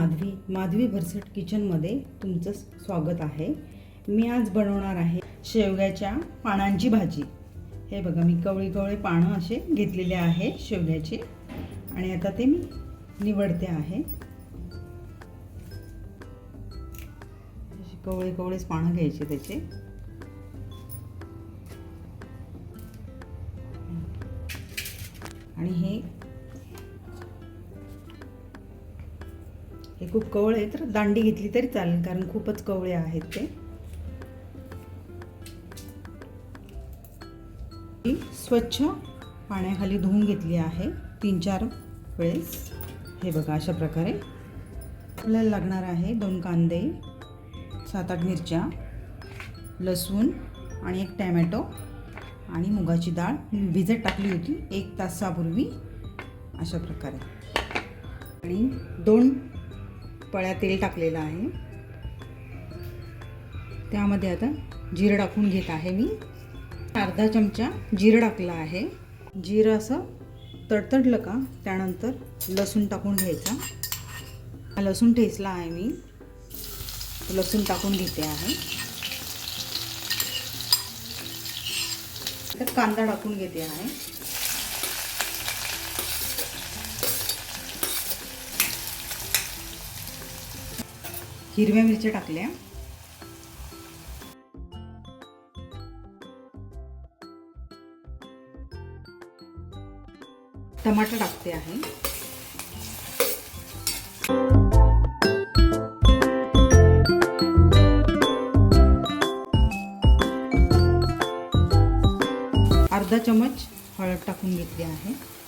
माधवी माधवी भरसट किचनमध्ये तुमचं स्वागत आहे. मी आज बनवणार आहे शेवग्याच्या पानांची भाजी. हे बघा मी कवळी कवळी पानं असे घेतलेले आहे शेवग्याचे. आणि आता ते मी निवडते आहे. कवळी कवळेच पानं घ्यायचे त्याचे. आणि हे हे खूप कवळे आहे तर दांडी घेतली तरी चालेल कारण खूपच कवळे आहेत ते. स्वच्छ पाण्याखाली धुवून घेतली आहे तीन चार वेळेस. हे बघा अशा प्रकारे. आपल्याला लागणार आहे दोन कांदे सात आठ मिरच्या लसूण आणि एक टॅमॅटो आणि मुगाची डाळ. भिजत टाकली होती एक तासापूर्वी अशा प्रकारे. आणि दोन पळ्या तेल टाकलेलं आहे. त्यामध्ये आता जिरं टाकून घेत आहे मी. अर्धा चमचा जिरं टाकलं आहे. जिरं असं तडतडलं का त्यानंतर लसूण टाकून घ्यायचा. हा लसूण ठेचला आहे मी. लसूण टाकून घेते आहे. तर कांदा टाकून घेते आहे. हिरव्या मिरच्या टाकल्या. टमाटर टाकते आहे. अर्धा चमच हळद टाकून घेतली आहे.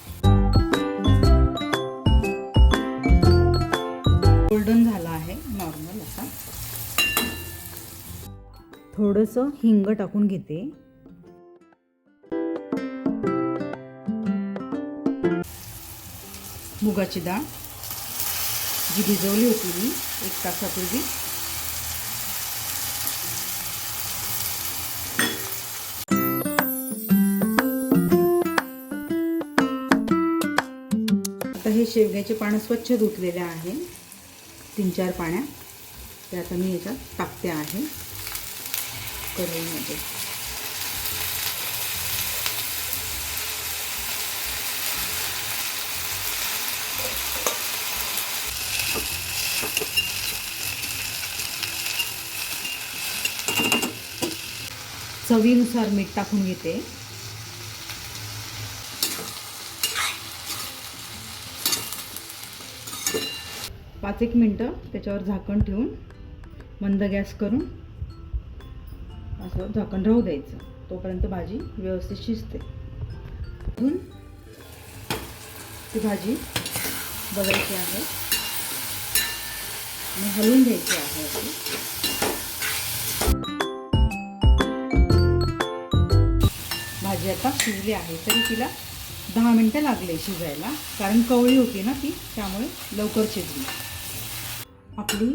थोडंसं हिंग टाकून घेते. मुगाची डाळ. जी भिजवली होती मी एक तासापूर्वी. आता हे शेवग्याचे पानं स्वच्छ धुतलेले आहे. तीन चार पाण्यात ते आता मी याच्यात टाकते आहे. कढईमध्ये. चवीनुसार मीठ टाकून घेते. पाच एक मिनटं त्याच्यावर झाकण ठेवून मंद गॅस करून असं झाकण राहू द्यायचं. तोपर्यंत भाजी व्यवस्थित शिजते. अजून ती भाजी बघायची आहे. आणि हलवून घ्यायची आहे अशी. भाजी आता शिजली आहे तरी तिला दहा मिनटं लागले शिजायला. कारण कवळी होती ना ती त्यामुळे लवकर शिजली. आपली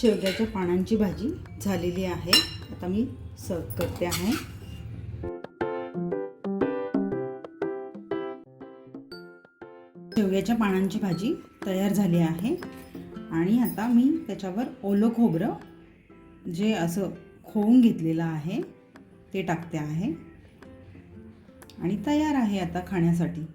शेवग्याच्या पानांची भाजी झालेली आहे. आता मी सर्व करते आहे. शेवग्याच्या पानांची भाजी तयार झाली आहे. आणि आता मी त्याच्यावर ओलं खोबरं जे असं खोवून घेतलेलं आहे ते टाकते आहे. आणि तयार आहे आता खाण्यासाठी.